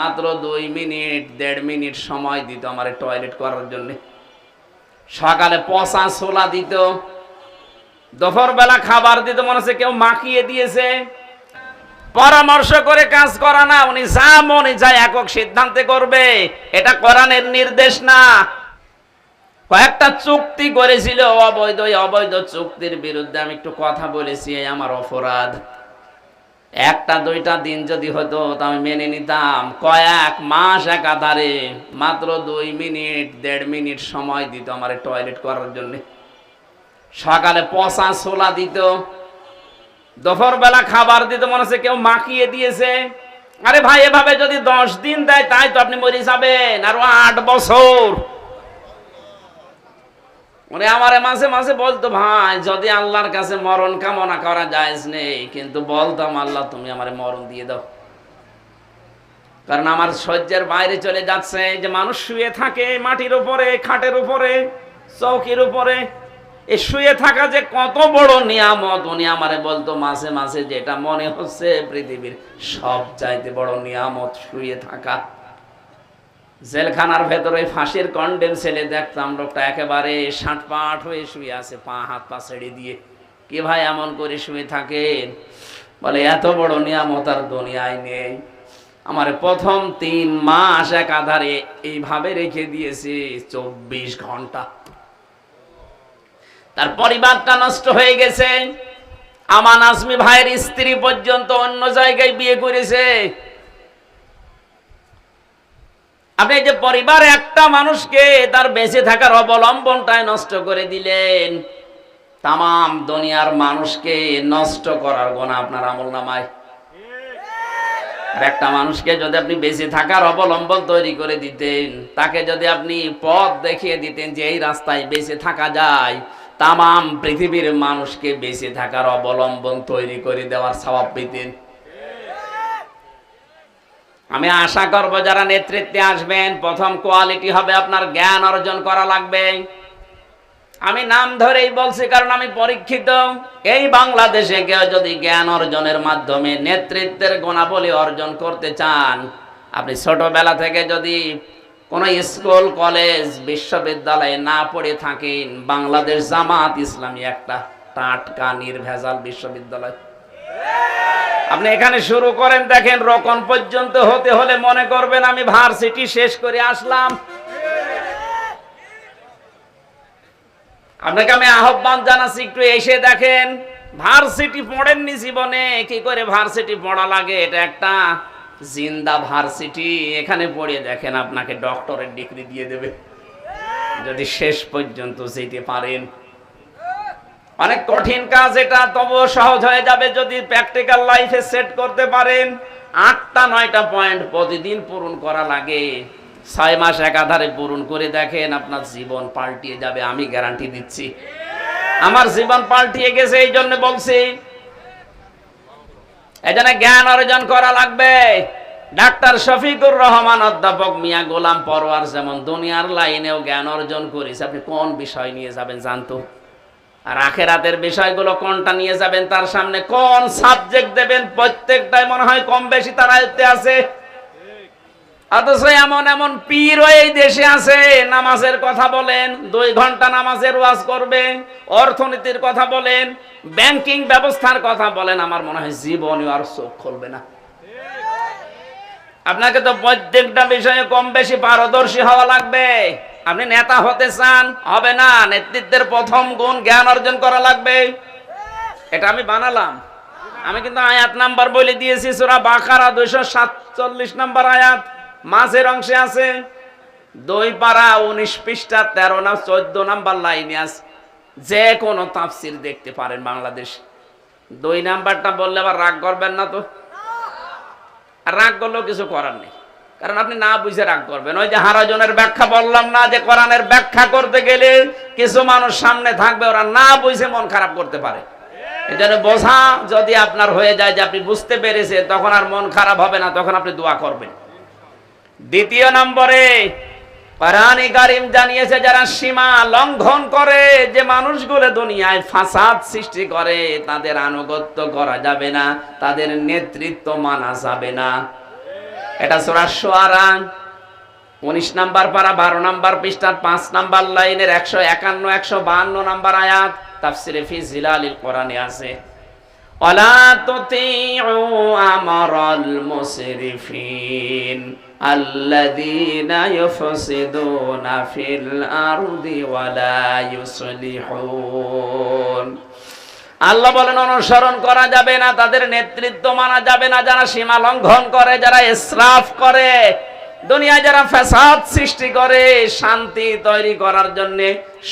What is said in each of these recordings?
মাত্র দুই মিনিট, দেড় মিনিট সময় দিত আমার টয়লেট করার জন্য। সকালে পচা ছোলা দিত দুপুর বেলা খাবার দিত, মনে হচ্ছে কেউ মাখিয়ে দিয়েছে। পরামর্শ করে কাজ করা না, উনি যা মনে যায় একক সিদ্ধান্তে করবে, এটা কোরআনের নির্দেশ না। কয়েকটা চুক্তি করেছিল, অবৈধ অবৈধ চুক্তির বিরুদ্ধে আমি একটু কথা বলেছি আমার অপরাধ। একটা দুইটা দিন যদি হতো, তো আমি মেনে নিতাম। কয়েক মাস একাধারে, মাত্র দুই মিনিট, দেড় মিনিট সময় দিত আমার টয়লেট করার জন্য। সকালে পচা ছোলা দিত দুপুর বেলা খাবার দিত, মনে হচ্ছে কেউ মাখিয়ে দিয়েছে। আরে ভাই, এভাবে যদি দশ দিন দেয়, তাই তো আপনি মরে যাবেন। আরও আট বছর। উনি আমারে মাঝে মাঝে বলতো, ভাই, যদি আল্লাহর কাছে মরণ কামনা করা যায় নেই কিন্তু বলতাম আল্লাহ, তুমি আমারে মরণ দিয়ে দাও। কারণ আমার সহ্যের বাইরে চলে যাচ্ছে যে মানুষ শুয়ে থাকে মাটির উপরে, খাটের উপরে, চৌকির উপরে, এ শুয়ে থাকা যে কত বড় নিয়ামত, উনি আমারে বলতো, মাঝে মাঝে যেটা মনে হচ্ছে পৃথিবীর সব চাইতে বড় নিয়ামত, শুয়ে থাকা। জেলখানার ভেতরে ফাঁসির কন্ডেম ছেলে দেখতাম লোকটা একেবারে ষাট পাট হয়ে শুয়ে আছে, পা, হাত, পা ছেড়ে দিয়ে। কি ভাই এমন করে শুয়ে থাকেন? বলে, এত বড় নিয়ামত আর দুনিয়ায় নেই। আমার প্রথম তিন মাস এক আধারে এইভাবে রেখে দিয়েছে, চব্বিশ ঘণ্টা। তার পরিবারটা নষ্ট হয়ে গেছে। আমার আজমি ভাইয়ের স্ত্রী পর্যন্ত অন্য জায়গায় বিয়ে করেছে। আপনি যে পরিবার একটা মানুষকে তার বেঁচে থাকার অবলম্বনটাই নষ্ট করে দিলেন তাম দুনিয়ার মানুষকে নষ্ট করার গোনা আপনার আমল নামায়। একটা মানুষকে যদি আপনি বেঁচে থাকার অবলম্বন তৈরি করে দিতেন, তাকে যদি আপনি পথ দেখিয়ে দিতেন যে এই রাস্তায় বেঁচে থাকা যায় তাম পৃথিবীর মানুষকে বেঁচে থাকার অবলম্বন তৈরি করে দেওয়ার স্বভাব পেতেন। আমি আশা করব যারা নেতৃত্বে আসবেন, প্রথম কোয়ালিটি হবে আপনার জ্ঞান অর্জন করা লাগবে। আমি নাম ধরেই বলছি, কারণ আমি পরীক্ষিত। এই বাংলাদেশে কেউ যদি জ্ঞান অর্জনের মাধ্যমে নেতৃত্বের গুণাবলী অর্জন করতে চান, আপনি ছোটবেলা থেকে যদি কোনো স্কুল, কলেজ, বিশ্ববিদ্যালয়ে না পড়ে থাকেন, বাংলাদেশ জামাত ইসলামী একটা টাটকা, নির্ভেজাল বিশ্ববিদ্যালয়। আপনি এখানে শুরু করেন, দেখেন রকন পর্যন্ত হতে হলে মনে করবেন আমি ভার্সিটি শেষ করে আসলাম। আপনাকে আমি আহ্বান জানাচ্ছি, একটু এসে দেখেন, ভার্সিটি পড়েননি জীবনে, কি করে ভার্সিটি পড়া লাগে? এটা একটা জিন্দা ভার্সিটি। এখানে পড়িয়ে দেখেন, আপনাকে ডক্টরের ডিগ্রি দিয়ে দেবে। যদি শেষ পর্যন্ত যেতে পারেন। অনেক কঠিন কাজ এটা, তবুও সহজ হয়ে যাবে যদি প্র্যাকটিক্যাল লাইফে সেট করতে পারেন। আটটা, নয়টা পয়েন্ট প্রতিদিন পূরণ করা লাগে। ছয় মাস একাধারে পূরণ করে দেখেন আপনার জীবন পাল্টিয়ে যাবে, আমি গ্যারান্টি দিচ্ছি। আমার জীবন পাল্টিয়ে গেছে, এই জন্য বলছি, এই জন্য জ্ঞান অর্জন করা লাগবে। ডাক্তার শফিকুর রহমান, অধ্যাপক মিয়া গোলাম পরোয়ার যেমন দুনিয়ার লাইনেও জ্ঞান অর্জন করেছে, আপনি কোন বিষয় নিয়ে যাবেন জানতো? আর আখেরাতের বিষয়গুলো কোনটা নিয়ে যাবেন তার সামনে কোন সাবজেক্ট দেবেন? প্রত্যেকটাই মনে হয় কম বেশি তার আয়ত্তে আছে। অথচ এমন এমন পীর এই দেশে আছে, নামাজের কথা বলেন, দুই ঘণ্টা নামাজের ওয়াজ করবে অর্থনীতির কথা বলেন ব্যাংকিং ব্যবস্থার কথা বলেন, আমার মনে হয় জীবনে আর চোখ খুলবে না। আপনাকে তো প্রত্যেকটা বিষয়ে কম বেশি পারদর্শী হওয়া লাগবে। আপনি নেতা হতে চান, হবে না। নেতৃত্বের প্রথম গুণ জ্ঞান অর্জন করা লাগবে। এটা আমি বানালাম। আমি কিন্তু আয়াত নাম্বার বলে দিয়েছি, সুরা বাকারা দুইশো সাতচল্লিশ নাম্বার আয়াত। মাঝের অংশে আছে, দুই পারা উনিশ পৃষ্ঠা, তেরো না চোদ্দ নাম্বার লাইনে আছে। যে কোনো তাফসির দেখতে পারেন বাংলাদেশ। দুই নাম্বারটা বললে আবার রাগ করবেন না তো? রাগ করলেও কিছু করার নেই। কারণ আপনি না বুঝে রাগ করবেন। ওই যে হারাজনের ব্যাখ্যা বললাম না যে কোরআনের ব্যাখ্যা করতে গেলে কিছু মানুষ সামনে থাকবে, ওরা না বুঝে মন খারাপ করতে পারে। এই জন্য বোঝা যদি আপনার হয়ে যায় যে আপনি বুঝতে পেরেছে, তখন আর মন খারাপ হবে না, তখন আপনি দোয়া করবেন। দ্বিতীয় নম্বরে, কোরআনে কারিম জানিয়েছে যারা সীমা লঙ্ঘন করে যে মানুষগুলো দুনিয়ায় ফাসাদ সৃষ্টি করে, তাদের আনুগত্য করা যাবে না, তাদের নেতৃত্ব মানা যাবে না। এটা সুরা সোয়ারা উনিশ নাম্বার পারা, বারো নাম্বার পৃষ্ঠার, পাঁচ নাম্বার লাইনের, একশো একান্ন, একশো বাহান্ন নাম্বার আয়াত, তাফসিরে ফি জিলালিল কোরআনে আছে। ওয়ালা তুতিউ আমরাল মুসরিফিন, আল্লাযীনা ইউফসিদুনা ফিল আরদি ওয়ালা ইউসলিহুন। আল্লাহ বলেন, অনুসরণ করা যাবে না, তাদের নেতৃত্ব মানা যাবে না, যারা সীমা লঙ্ঘন করে, যারা ইসরাফ করে, দুনিয়ায় যারা ফ্যাসাদ সৃষ্টি করে, শান্তি তৈরি করার জন্য,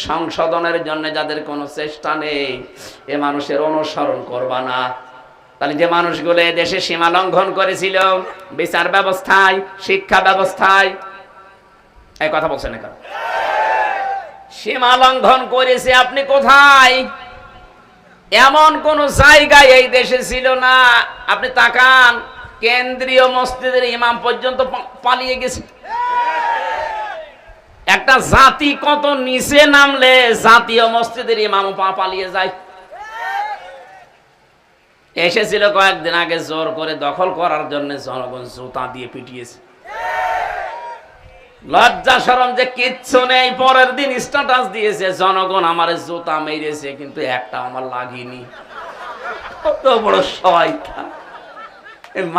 সংশোধনের জন্য যাদের কোনো চেষ্টা নেই, এ মানুষের অনুসরণ করবা না। তাহলে যে মানুষগুলো দেশে সীমা লঙ্ঘন করেছিল, বিচার ব্যবস্থায়, শিক্ষা ব্যবস্থায় এই কথা বলছেন এখন সীমা লঙ্ঘন করেছে, আপনি কোথায়? এমন কোন জায়গায় এই দেশে ছিল না। আপনি তাকান, কেন্দ্রীয় মসজিদের ইমাম পর্যন্ত পালিয়ে গেছে। একটা জাতি কত নিচে নামলে জাতীয় মসজিদের ইমাম পালিয়ে যায়। এসেছিল কয়েকদিন আগে জোর করে দখল করার জন্য জনগণ জুতা দিয়ে পিটিয়েছে। লজ্জা সরম যে কিচ্ছু নেই, পরের দিন স্ট্যাটাস দিয়েছে, জনগণ আমার জুতা মেরেছে, কিন্তু একটা আমার লাগেনি। কত বড় শয়তান।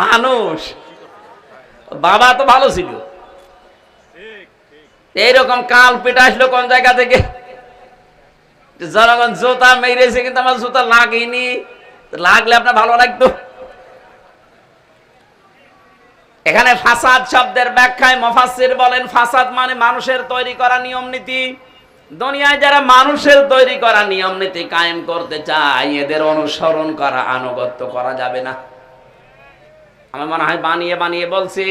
মানুষ। বাবা তো ভালো ছিল। এইরকম কাল পিটা আসলো কোন জায়গা থেকে? জনগণ জুতা মেরেছে, কিন্তু আমার জুতা লাগেনি। লাগলে আপনার ভালো লাগতো। এখানে ফাসাদ শব্দের ব্যাখ্যায় মফাসির বলেন, ফাসাদ মানে মানুষের তৈরি করা নিয়ম নীতি। দুনিয়ায় যারা মানুষের তৈরি করা নিয়ম নীতি কায়েম করতে চায়, এদের অনুসরণ করা, আনুগত্য করা যাবে না। আমার মনে হয় বানিয়ে বানিয়ে বলছি,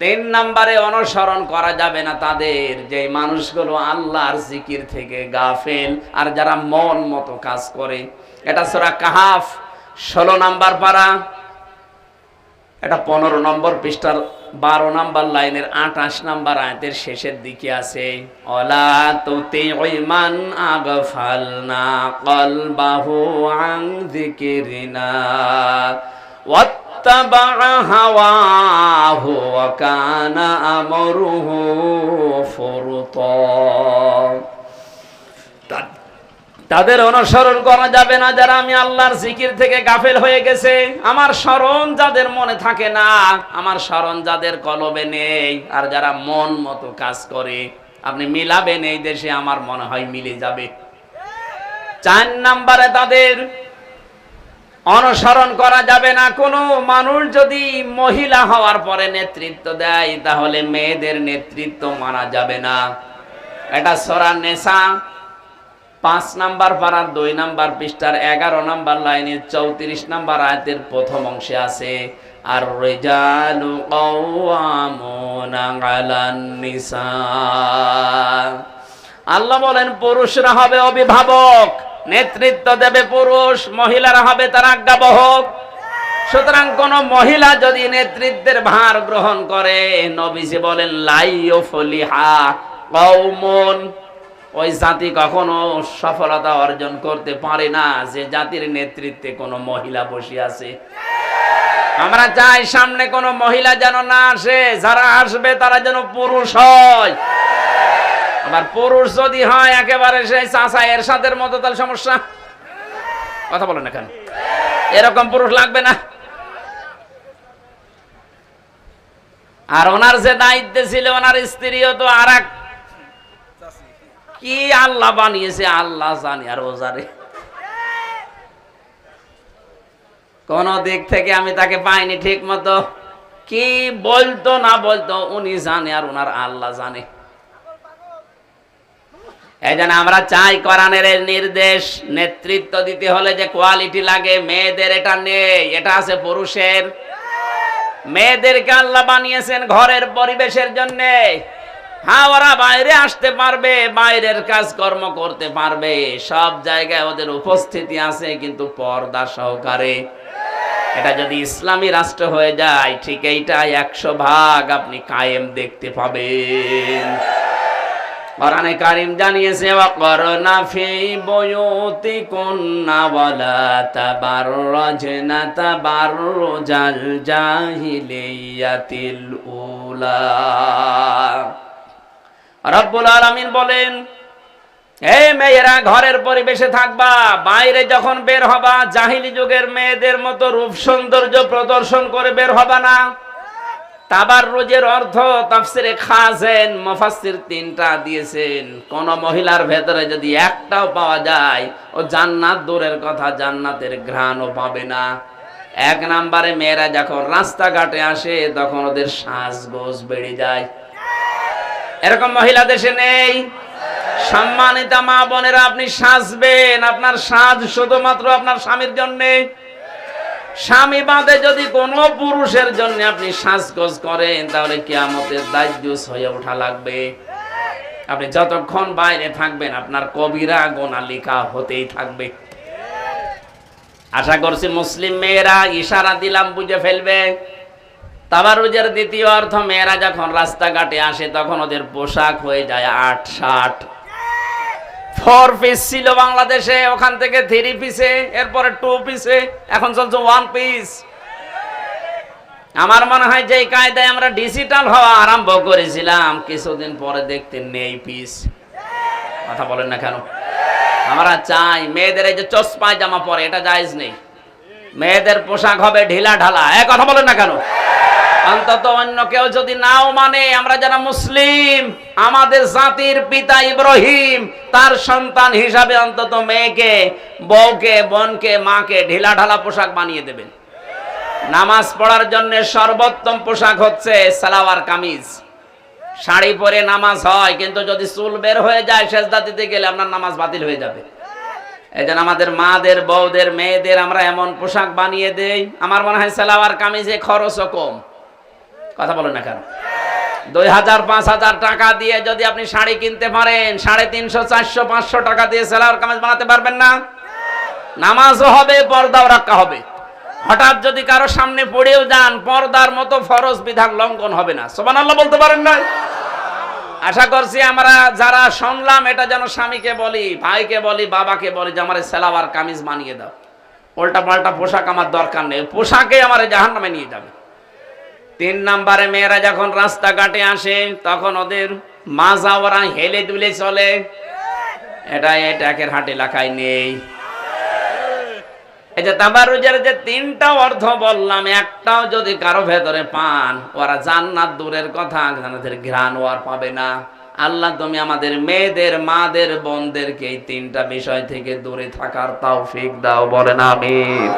তিন নম্বরে অনুসরণ করা যাবে না তাদের, যে মানুষগুলো আল্লাহর জিকির থেকে গাফেল আর যারা মন মতো কাজ করে। এটা সোরা কাহাফ, ষোলো নাম্বার পারা। এটা পনেরো নম্বর পৃষ্ঠার বারো নম্বর লাইনের আঠাশ নম্বর আয়াতের শেষের দিকে আছে অলা তোতে ওইমান আগফাল না কল বাহু আং দিকিরিনা واتبع هواه وكان أمره فرطا তা- তাদের অনুসরণ করা যাবে না যারা আমি আল্লাহর জিকির থেকে গাফেল হয়ে গেছে। আমার স্মরণ যাদের মনে থাকে না, আমার স্মরণ যাদের কলবে নেই। আর যারা মন মতো কাজ করে, আপনি মিলাবেন এই দেশে, আমার মনে হয় মিলে যাবে। চার নাম্বারে তাদের অনুসরণ করা যাবে না। কোনো মানুষ যদি মহিলা হওয়ার পরে নেতৃত্ব দেয়, তাহলে মেয়েদের নেতৃত্ব মানা যাবে না। এটা সরা নেশা পাঁচ নাম্বার পাড়ার দুই নাম্বার পৃষ্ঠার এগারো নাম্বার লাইনের চৌত্রিশ নাম্বার আয়াতের প্রথম অংশে আছে আর রেজালু আল্লাহ বলেন, পুরুষরা হবে অভিভাবক, নেতৃত্ব দেবে পুরুষ, মহিলারা হবে তার আজ্ঞাবহক। সুতরাং কোন মহিলা যদি নেতৃত্বের ভার গ্রহণ করে, নবীজি বলেন লাইও ফলিহা কৌমন ওই জাতি কখনো সফলতা অর্জন করতে পারে না। যে জাতির নেতৃত্বে কোনো মহিলা বসে আছে। আমরা চাই সামনে কোনো মহিলা যেন না আসে। যারা আসবে তারা যেন পুরুষ হয়। আবার পুরুষ যদি হয়, একেবারে সেই চাষা এর সাথে মতো, তাহলে সমস্যা? কথা বলেন না কেন? এরকম পুরুষ লাগবে না। আর ওনার যে দায়িত্বে ছিল, ওনার স্ত্রীও তো আর কি আল্লাহ বানিয়েছে, আল্লাহ জানি আর ও জানে। কোন দিক থেকে আমি তাকে পাইনি ঠিক মতো। কি বলতো না বলতো, উনি জানে আর ওনার আল্লাহ জানে। এই জন্য আমরা চাই কোরআনের নির্দেশ, নেতৃত্ব দিতে হলে যে কোয়ালিটি লাগে, মেয়েদের এটা নেই, এটা আছে পুরুষের। মেয়েদেরকে আল্লাহ বানিয়েছেন ঘরের পরিবেশের জন্য। হ্যাঁ ওরা বাইরে আসতে পারবে, বাইরের কাজকর্ম করতে পারবে। সব জায়গায় ওদের উপস্থিতি আছে, কিন্তু পর্দা সহকারে। এটা যদি ইসলামী রাষ্ট্র হয়ে যায়, ঠিক এইটা একশো ভাগ আপনি কায়েম দেখতে পাবেন। কোরআনে কারিম জানিয়েছে, ওয়াকরনা ফি বুয়ুতিকুন্না ওয়ালা তাবাররাজনা তাবাররুজাল জাহিলিয়াতিল উলা। রব্বুল আলামিন বলেন এই মেয়েরা, ঘরের পরিবেশে থাকবা, বাইরে যখন বের হবা, জাহিলি যুগের মেয়েদের মতো রূপ সৌন্দর্য প্রদর্শন করে বের হবা না। তাবার রোজের অর্থ তাফসিরে খাজেন মুফাসসির তিনটা দিয়েছেন। কোন মহিলার ভেতরে যদি একটাও পাওয়া যায়, ও জান্নাত দূরের কথা, জান্নাতের ঘ্রাণও পাবে না। এক নাম্বারে মেয়েরা যখন রাস্তাঘাটে আসে, তখন ওদের শ্বাসগোজ বেড়ে যায়। এরকম মহিলা দেশে নেই। সম্মানিতা মা বোনেরা, আপনি সাজবেন। আপনার সাজ শুধুমাত্র আপনার স্বামীর জন্যে। স্বামী বাদে যদি কোনো পুরুষের জন্য আপনি সাজগোজ করেন, তাহলে কিয়ামতের দায়ুস হয়ে ওঠা লাগবে। আপনি যতক্ষণ বাইরে থাকবেন, আপনার কবিরা গোনা লেখা হতেই থাকবে। আশা করছি মুসলিম মেয়েরা, ইশারা দিলাম, বুঝে ফেলবে। তাবারুজের দ্বিতীয় অর্থ, মেয়েরা যখন রাস্তাঘাটে আসে তখন ওদের পোশাক হয়ে যায় আট ষাট। ফোর পিস ছিল বাংলাদেশে, ওখান থেকে থ্রি পিসে এরপরে টু পিসে এখন চলছে ওয়ান পিস আমার মনে হয় যে কায়দায় আমরা ডিজিটাল হওয়া আরম্ভ করেছিলাম, কিছুদিন পরে দেখতে নেই পিস কথা বলেন না কেন? আমরা চাই মেয়েদের এই যে চস পায়জামা পরে, এটা জায়েজ নেই। মেয়েদের পোশাক হবে ঢিলা ঢালা। এ কথা বলেন না কেন? অন্তত অন্য কেউ যদি নাও মানে আমরা যারা মুসলিম, আমাদের জাতির পিতা ইব্রাহিম, তার সন্তান হিসাবে অন্তত মেয়েকে, বউকে, বোনকে, মাকে ঢিলা ঢালা পোশাক বানিয়ে দেবেন। নামাজ পড়ার জন্য সর্বোত্তম পোশাক হচ্ছে সালাওয়ার কামিজ। শাড়ি পরে নামাজ হয়, কিন্তু যদি চুল বের হয়ে যায় সেজদা দিতে গেলে আপনার নামাজ বাতিল হয়ে যাবে। এই জন্য আমাদের মাদের, বউদের, মেয়েদের আমরা এমন পোশাক বানিয়ে দেই, আমার মনে হয় সালাওয়ার কামিজে খরচও কম। কথা বলেন না কেন? দুই হাজার, পাঁচ হাজার টাকা দিয়ে যদি আপনি শাড়ি কিনতে পারেন, সাড়ে তিনশো, চারশো, পাঁচশো টাকা দিয়ে সালোয়ার কামিজ বানাতে পারবেন না। নামাজও হবে, পর্দাও রাখা হবে। হঠাৎ যদি কারও সামনে পড়েও যান, পর্দার মতো ফরজ বিধান লঙ্ঘন হবে না। সোবান আল্লাহ বলতে পারেন না? আশা করছি আমরা যারা শুনলাম, এটা যেন স্বামীকে বলি, ভাইকে বলি, বাবাকে বলি, যে আমার সেলাবার কামিজ মানিয়ে দাও। উল্টা পাল্টা পোশাক আমার দরকার নেই। পোশাকে আমার জাহান নামে নিয়ে যাবে। তিন নাম্বারে মেয়েরা যখন রাস্তাঘাটে আসে, তখন ওদের মাজা ওরা হেলে দুলে চলে। এটা এটাকের হাট এলাকায় নেই। এই যে যে তিনটা অর্থ বললাম, একটাও যদি কারও ভেতরে পান, ওরা জান্নাত দূরের কথা, জান্নাতের ঘ্রাণ ওয়ার পাবে না। আল্লাহ তুমি আমাদের মেয়েদের, মাদের, বোনদেরকে এই তিনটা বিষয় থেকে দূরে থাকার তাও ফিক দাও, বলেন আমিন।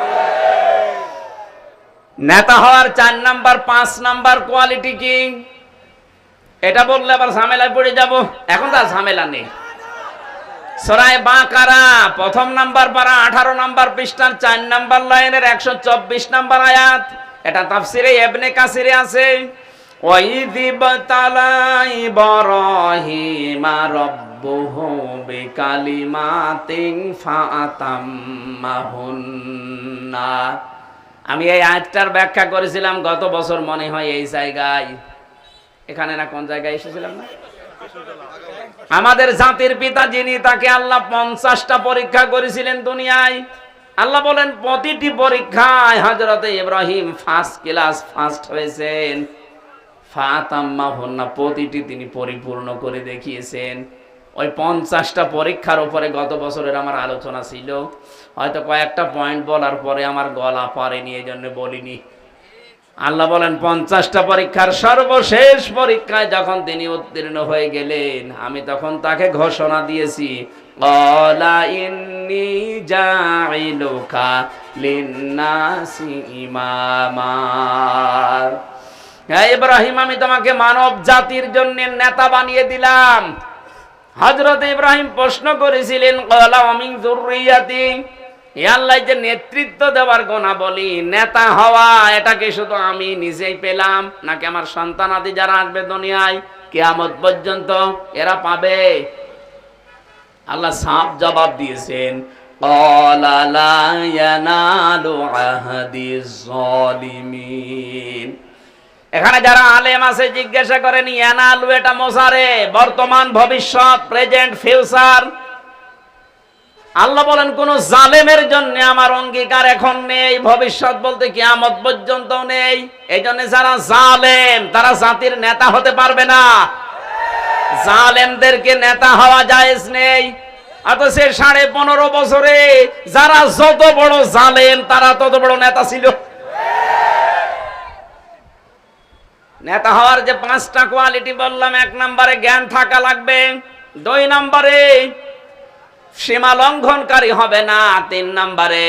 নেতা হওয়ার চার নাম্বার, পাঁচ নাম্বার কোয়ালিটি কি? এটা বললে আবার ঝামেলায় পড়ে যাব। এখন তো আর ঝামেলা নেই। সরাই প্রথম নাম্বার পারা আঠারো নাম্বার পৃষ্ঠার চার নাম্বার লাইনের একশো চব্বিশ নাম্বার আয়াত। এটা তাফসিরে এবনে কাসিরে আছে। ওয়াইদিব তালাই বরহিমা রব্বুহু বিকালিমাতিন ফাআতাম্মাহুন্না আমি এই আয়াতটার ব্যাখ্যা করেছিলাম, গত বছর মনে হয় এই জায়গায়। এখানে না কোন জায়গায় এসেছিলাম না? আমাদের জাতির পিতা যিনি, তাকে আল্লাহ পঞ্চাশটা পরীক্ষা করেছিলেন দুনিয়ায়। আল্লাহ বলেন, প্রতিটি পরীক্ষায় হজরত ইব্রাহিম ফার্স্ট ক্লাস ফার্স্ট হয়েছেন। ফাতাম্মা হন্না প্রতিটি তিনি পরিপূর্ণ করে দেখিয়েছেন। ওই পঞ্চাশটা পরীক্ষার উপরে গত বছরের আমার আলোচনা ছিল। হয়তো কয়েকটা পয়েন্ট বলার পরে আমার গলা পারেনি এই জন্য বলিনি। আল্লাহ বলেন, পঞ্চাশটা পরীক্ষার সর্বশেষ পরীক্ষায় যখন তিনি উত্তীর্ণ হয়ে গেলেন, আমি তখন তাকে ঘোষণা দিয়েছি ইব্রাহিম, আমি তোমাকে মানব জাতির জন্য নেতা বানিয়ে দিলাম। হজরত ইব্রাহিম প্রশ্ন করেছিলেন যে নেতৃত্ব দেওয়ার গোনা বলি নেতা হওয়া, এটাকে শুধু আমি নিজেই পেলাম, নাকি আমার সন্তান আদি যারা আসবে দুনিয়ায়, কেয়ামত পর্যন্ত এরা পাবে? আল্লাহ সাপ জবাব দিয়েছেন অলালা ইয়ানালু আহাদি জালিমিন এখানে যারা আলেম আছে, জিজ্ঞাসা করেন আলু এটা মশারে? বর্তমান ভবিষ্যৎ, প্রেজেন্ট, ফিউচার? আল্লাহ বলেন, কোন জালেমের জন্য আমার অঙ্গীকার এখন নেই, ভবিষ্যৎ বলতে কিয়ামত পর্যন্ত নেই। এই জন্য যারা জালেম, তারা জাতির নেতা হতে পারবে না। জালেমদেরকে নেতা হওয়া জায়েজ নেই। অথচ সে সাড়ে পনেরো বছরে যারা যত বড় জালেম, তারা তত বড় নেতা ছিল। নেতা হওয়ার যে পাঁচটা কোয়ালিটি বললাম, এক নম্বরে জ্ঞান থাকা লাগবে, দুই নম্বরে সীমা লঙ্ঘনকারী হবে না, তিন নম্বরে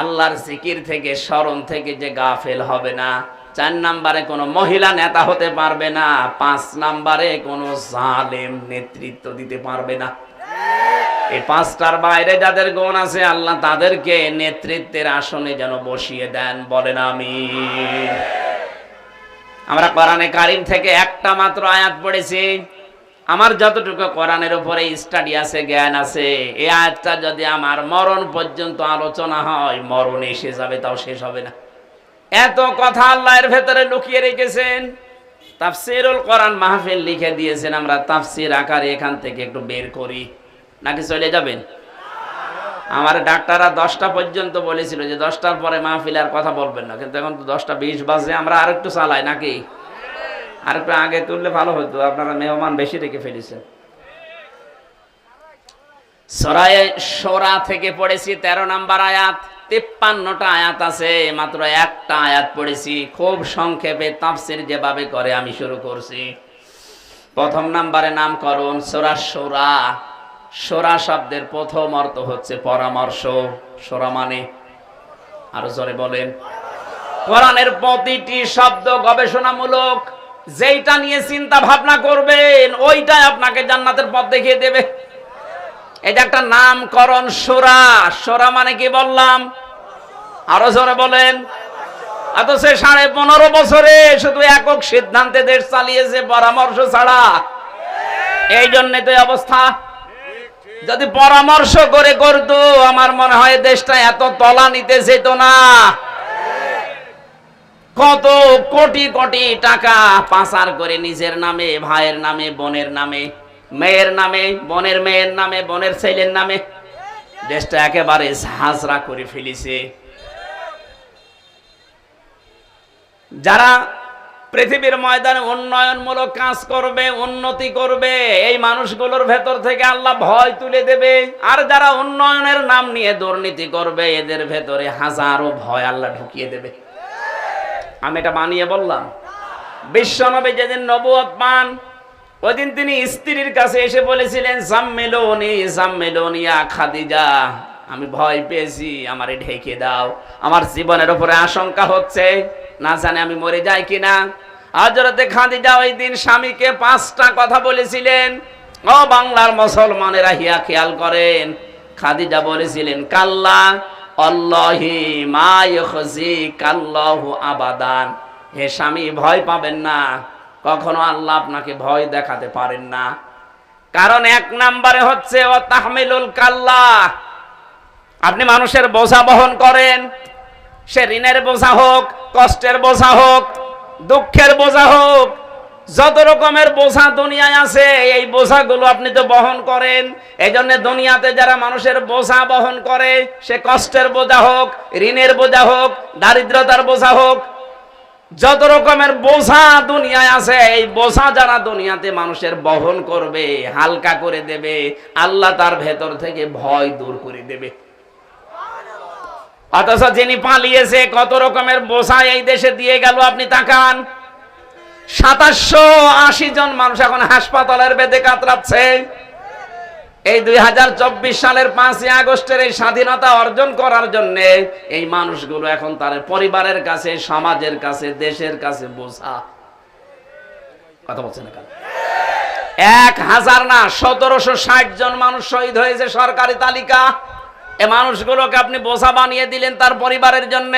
আল্লাহর জিকির থেকে, স্মরণ থেকে যে গাফেল হবে না, চার নম্বরে কোনো মহিলা নেতা হতে পারবে না, পাঁচ নম্বরে কোনো জালেম নেতৃত্ব দিতে পারবে না। এই পাঁচটার বাইরে যাদের গুণ আছে, আল্লাহ তাদেরকে নেতৃত্বের আসনে যেন বসিয়ে দেন, বলেন আমি আমরা কোরআনে কারিম থেকে একটা মাত্র আয়াত পড়েছি। আমার যতটুকু কোরআনের উপরে স্টাডি আছে, জ্ঞান আছে, এই আয়াতটা যদি আমার মরণ পর্যন্ত আলোচনা হয়, মরণ এসে যাবে, তাও শেষ হবে না। এত কথা আল্লাহর ভেতরে লুকিয়ে রেখেছেন। তাফসিরুল কোরআন মাহফিল লিখে দিয়েছেন, আমরা তাফসির আকারে এখান থেকে একটু বের করি। নাকি চলে যাবেন? আমার ডাক্তাররা দশটা পর্যন্ত বলেছিল যে দশটার পরে মাহফিল আর কথা বলবেন না। কিন্তু এখন তো দশটা বিশ বাজে, আমরা আর একটু চালাই নাকি? আর একটু আগে তুললে ভালো হতো, আপনারা মেহমান বেশি রেখে ফেলেছেন। সরায় সোরা থেকে পড়েছি তেরো নাম্বার আয়াত, তিপ্পান্নটা আয়াত আছে, মাত্র একটা আয়াত পড়েছি। খুব সংক্ষেপে তাফসির যেভাবে করে আমি শুরু করছি। প্রথম নাম্বারে নামকরণ, সোরা সোরা সোরা শব্দের প্রথম অর্থ হচ্ছে পরামর্শ। সোরা মানে আরও জোরে বলেন। কোরআনের প্রতিটি শব্দ গবেষণামূলক। যেইটা নিয়ে চিন্তা ভাবনা করবেন, ওইটাই আপনাকে জান্নাতের পথ দেখিয়ে দেবে। এটা একটা নামকরণ সোরা সোরা মানে কি বললাম? আরও জোরে বলেন। অথচ সাড়ে পনেরো বছরে শুধু একক সিদ্ধান্তে দেশ চালিয়েছে পরামর্শ ছাড়া। এই জন্য তো অবস্থা। যদি পরামর্শ করে করতো আমার মনে হয় দেশটা এত তলা নিতে যেত না। কত কোটি কোটি টাকা পাচার করে নিজের নামে, ভাইয়ের নামে, বোনের নামে, মেয়ের নামে, বোনের মেয়ের নামে, বোনের ছেলের নামে দেশটা একেবারে হাজরা করে ফেলিছে। যারা পৃথিবীর ময়দানে উন্নয়নমূলক কাজ করবে, উন্নতি করবে। এই মানুষগুলোর ভেতর থেকে আল্লাহ ভয় তুলে দেবে। আর যারা উন্নয়নের নাম নিয়ে দুর্নীতি করবে, এদের ভেতরে হাজারো ভয় আল্লাহ ঢুকিয়ে দেবে। আমি এটা বানিয়ে বললাম। বিশ্বনবী যেদিন নবুয়ত পান ওই দিন তিনি স্ত্রীর কাছে এসে বলেছিলেন সাম্মেলনি সাম্মেলনিয়া খাদিজা, আমি ভয় পেয়েছি, আমারে ঢেকে দাও। আমার জীবনের উপরে আশঙ্কা হচ্ছে। না জানে আমি মরে যাই কিনা। হজরতে খাদিজা ওই দিন স্বামীকে পাঁচটা কথা বলেছিলেন। ও বাংলার মুসলমানেরা হিয়া খেয়াল করেন। খাদিজা বলেছিলেন, কাল্লা অল্লাহি মা ইখজি কাল্লাহু আবাদান। হে স্বামী, ভয় পাবেন না। কখনো আল্লাহ আপনাকে ভয় দেখাতে পারেন না। কারণ এক নম্বরে হচ্ছে, ও তাহমিলুল কাল্লা। আপনি মানুষের বোঝা বহন করেন। সে ঋণের বোঝা হোক, কষ্টের বোঝা হোক, দুঃখের বোঝা হোক, যত রকমের বোঝা দুনিয়ায় আছে, এই বোঝাগুলো আপনি তো বহন করেন। এই জন্য দুনিয়াতে যারা মানুষের বোঝা বহন করে, সে কষ্টের বোঝা হোক, ঋণের বোঝা হোক, দারিদ্রতার বোঝা হোক, যত রকমের বোঝা দুনিয়ায় আছে, এই বোঝা যারা দুনিয়াতে মানুষের বহন করবে, হালকা করে দেবে, আল্লাহ তার ভেতর থেকে ভয় দূর করে দেবে। অথচ যিনি পালিয়েছে, কত রকমের বোঝা এই দেশে দিয়ে গেল আপনি তাকান। সাতাশশো আশি জন মানুষ এখন হাসপাতালের বেদে কাতরাচ্ছে। এই দুই হাজার চব্বিশ সালের পাঁচই আগস্টের এই স্বাধীনতা অর্জন করার জন্য এই মানুষগুলো এখন তার পরিবারের কাছে, সমাজের কাছে, দেশের কাছে বোঝা। কথা বলছেন এক হাজার না, সতেরোশো ষাট জন মানুষ শহীদ হয়েছে সরকারি তালিকা। এ মানুষগুলোকে আপনি বোঝা বানিয়ে দিলেন তার পরিবারের জন্য।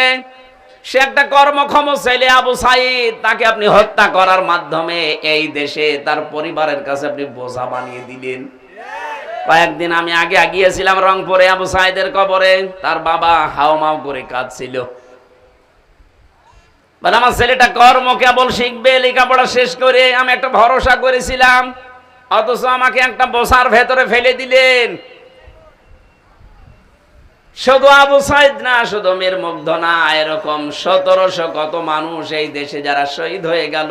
সে একটা কর্মক্ষম ছেলে আবু সাইদ, তাকে আপনি হত্যা করার মাধ্যমে এই দেশে তার পরিবারের কাছে আপনি বোঝা বানিয়ে দিলেন। কয়েকদিন আমি আগে গিয়েছিলাম রংপুরে আবু সাইদের কবরে, তার বাবা হাওমাও করে কাঁদছিল। বলে, আমার ছেলেটা কর্ম, কেবল শিখবে, লেখাপড়া শেষ করে আমি একটা ভরসা করেছিলাম। অথচ আমাকে একটা বসার ভেতরে ফেলে দিলেন। শুধু আবু সাইদ না, শুধু মের মুগ্ধ না, এরকম সতেরোশো কত মানুষ এই দেশে যারা শহীদ হয়ে গেল।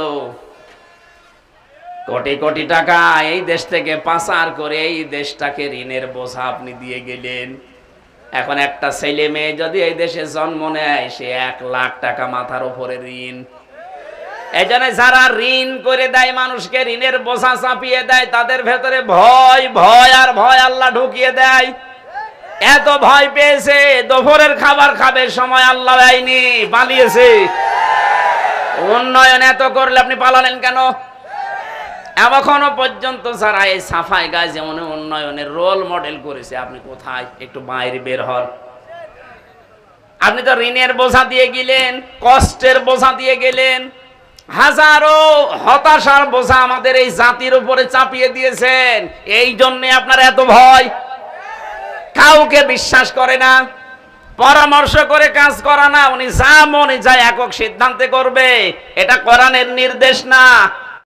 কোটি কোটি টাকা এই দেশ থেকে পাচার করে এই দেশটাকে ঋণের বোঝা আপনি দিয়ে গেলেন। এখন একটা ছেলে মেয়ে যদি এই দেশে জন্ম নেয়, সে এক লাখ টাকা মাথার উপরে ঋণ। এই জন্য যারা ঋণ করে দেয়, মানুষকে ঋণের বোঝা চাপিয়ে দেয়, তাদের ভেতরে ভয় ভয় আর ভয় আল্লাহ ঢুকিয়ে দেয়। এত ভয় পেয়েছে, দুপুরের খাবার খাবে, সময় আল্লাহ আইনি পালিয়েছে। উন্নয়ন এত করলে আপনি পালালেন কেন? এখনও পর্যন্ত যারা এই সাফাই গাছ যেমন উন্নয়নের রোল মডেল করেছে, আপনি কোথায়? একটু বাইরে বের হন। আপনি তো ঋণের বোঝা দিয়ে গেলেন, কষ্টের বোঝা দিয়ে গেলেন। হাজারো হতাশার বোঝা আমাদের এই জাতির উপরে চাপিয়ে দিয়েছেন। এই জন্যে আপনার এত ভয়। কাউকে বিশ্বাস করে না, পরামর্শ করে কাজ করা না, উনি যা মনে যায় একক সিদ্ধান্তে করবে, এটা করানের নির্দেশ না।